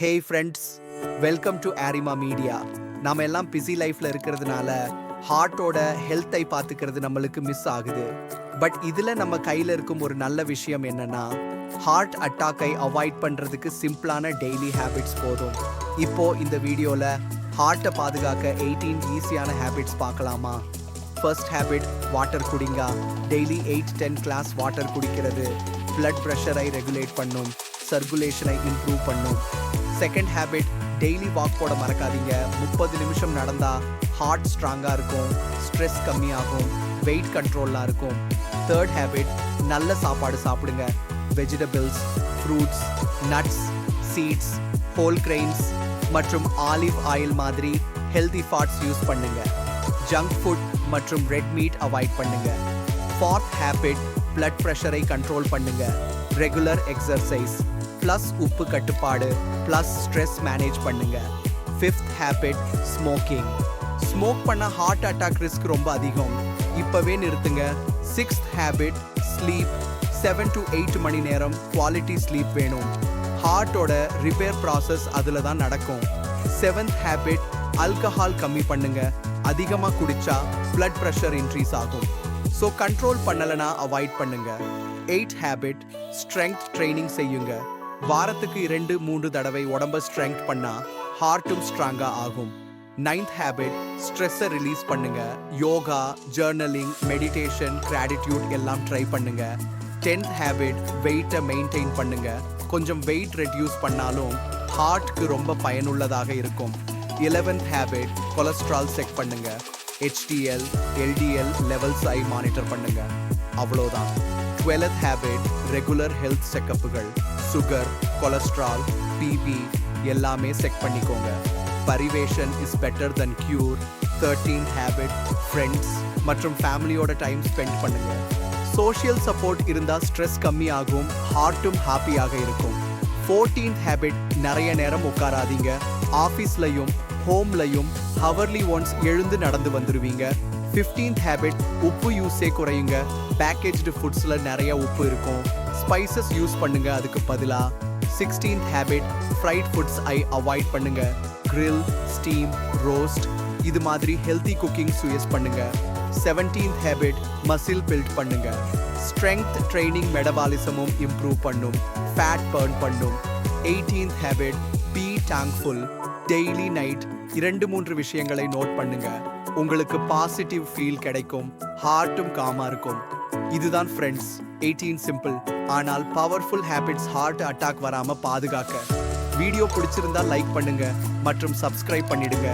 Hey friends welcome to Arima media நாம் எல்லாம் busy லைஃப்பில் இருக்கிறதுனால ஹார்ட்டோட ஹெல்த்தை பார்த்துக்கிறது நம்மளுக்கு மிஸ் ஆகுது. பட் இதில் நம்ம கையில் இருக்கும் ஒரு நல்ல விஷயம் என்னன்னா ஹார்ட் அட்டாக்கை அவாய்ட் பண்ணுறதுக்கு சிம்பிளான டெய்லி ஹேபிட்ஸ் போதும். இப்போ இந்த வீடியோவில் ஹார்ட்டை பாதுகாக்க எயிட்டீன் ஈஸியான ஹேபிட்ஸ் பார்க்கலாமா? ஃபர்ஸ்ட் ஹேபிட் வாட்டர் குடிங்க. Daily eight ten glass water குடிக்கிறது. பிளட் ப்ரெஷரை ரெகுலேட் பண்ணும். சர்க்குலேஷனை இம்ப்ரூவ் பண்ணும். செகண்ட் ஹேபிட் டெய்லி வாக் போட மறக்காதீங்க. முப்பது நிமிஷம் நடந்தால் ஹார்ட் ஸ்ட்ராங்காக இருக்கும் ஸ்ட்ரெஸ் கம்மியாகும் வெயிட் கண்ட்ரோலாக இருக்கும். தேர்ட் ஹேபிட் நல்ல சாப்பாடு சாப்பிடுங்க. Vegetables fruits nuts seeds whole grains மற்றும் ஆலிவ் ஆயில் மாதிரி ஹெல்தி ஃபாட்ஸ் யூஸ் பண்ணுங்க. ஜங்க் ஃபுட் மற்றும் ரெட் மீட் அவாய்ட் பண்ணுங்க. ஃபார்த் ஹேபிட் பிளட் ப்ரெஷரை கண்ட்ரோல் பண்ணுங்க. ரெகுலர் எக்ஸர்சைஸ் ப்ளஸ் உப்பு கட்டுப்பாடு ப்ளஸ் ஸ்ட்ரெஸ் மேனேஜ் பண்ணுங்க. ஃபிஃப்த் ஹேபிட் ஸ்மோக்கிங் ஸ்மோக் பண்ண ஹார்ட் அட்டாக் ரிஸ்க் ரொம்ப அதிகம். இப்போவே நிறுத்துங்க. Sixth habit sleep seven to eight மணி நேரம் குவாலிட்டி ஸ்லீப் வேணும். ஹார்ட்டோட ரிப்பேர் ப்ராசஸ் அதில் தான் நடக்கும். செவன்த் ஹேபிட் ஆல்கஹால் கம்மி பண்ணுங்க. அதிகமாக குடிச்சா பிளட் ப்ரெஷர் இன்க்ரீஸ் ஆகும். ஸோ கண்ட்ரோல் பண்ணலைன்னா அவாய்ட் பண்ணுங்க. எயிட் ஹேபிட் ஸ்ட்ரெங்க் ட்ரைனிங் செய்யுங்க. வாரத்துக்கு இரண்டு மூன்று தடவை உடம்ப ஸ்ட்ரெங்க் பண்ணா ஹார்ட்டும் ஸ்ட்ராங்கா ஆகும். நைன்த் ஹேபிட் ஸ்ட்ரெஸ்ஸை ரிலீஸ் பண்ணுங்க. யோகா ஜேர்னலிங் மெடிடேஷன் கிராட்டிடியூட் எல்லாம் ட்ரை பண்ணுங்க. டென்த் ஹேபிட் வெயிட்டை மெயின்டைன் பண்ணுங்க. கொஞ்சம் வெயிட் ரெடியூஸ் பண்ணாலும் ஹார்ட்க்கு ரொம்ப பயனுள்ளதாக இருக்கும். 11th ஹேபிட் கொலஸ்ட்ரால் செக் பண்ணுங்க. ஹெச்டிஎல் எல்டிஎல் லெவல்ஸ் ஐ மானிட்டர் பண்ணுங்க. அவ்வளோதான். 12th ஹேபிட் ரெகுலர் ஹெல்த் செக்கப்புகள் சுகர் கொலஸ்ட்ரால் பிபி எல்லாமே செக் பண்ணிக்கோங்க. Prevention is better then cure 13th habit friends மற்றும் ஃபேமிலியோட டைம் ஸ்பெண்ட் பண்ணுங்க. சோஷியல் சப்போர்ட் இருந்தால் ஸ்ட்ரெஸ் கம்மியாகும் ஹார்ட்டும் ஹாப்பியாக இருக்கும். ஃபோர்டீன்த் ஹேபிட் நிறைய நேரம் உட்காராதீங்க. ஆஃபீஸ்லையும் ஹோம்லையும் ஹவர்லி ஒன்ஸ் எழுந்து நடந்து வந்துடுவீங்க ஃபிஃப்டீன்த் ஹேபிட் உப்பு யூஸே குறையுங்க. பேக்கேஜ்டு ஃபுட்ஸில் நிறைய உப்பு இருக்கும். ஸ்பைசஸ் யூஸ் பண்ணுங்க அதுக்கு பதிலாக சிக்ஸ்டீன்த் ஹேபிட் ஃப்ரைட் ஃபுட்ஸ் ஐ அவாய்ட் பண்ணுங்க. க்ரில் ஸ்டீம் ரோஸ்ட் இது மாதிரி ஹெல்த்தி குக்கிங் யூஸ் பண்ணுங்க. செவன்டீன்த் ஹேபிட் மசில் பில்ட் பண்ணுங்க. ஸ்ட்ரென்த் ட்ரைனிங் மெடபாலிசமும் இம்ப்ரூவ் பண்ணும். ஃபேட் பர்ன் பண்ணும். Eighteenth habit be thankful daily night இரண்டு மூன்று விஷயங்களை நோட் பண்ணுங்கள் உங்களுக்கு பாசிட்டிவ் ஃபீல் கிடைக்கும் ஹார்ட்டும் காமா இருக்கும். இதுதான் ஃப்ரெண்ட்ஸ் எயிட்டீன் சிம்பிள் ஆனால் பவர்ஃபுல் ஹேபிட்ஸ் ஹார்ட் அட்டாக் வராம பாதுகாக்க. வீடியோ பிடிச்சிருந்தா லைக் பண்ணுங்க மற்றும் சப்ஸ்கிரைப் பண்ணிடுங்க.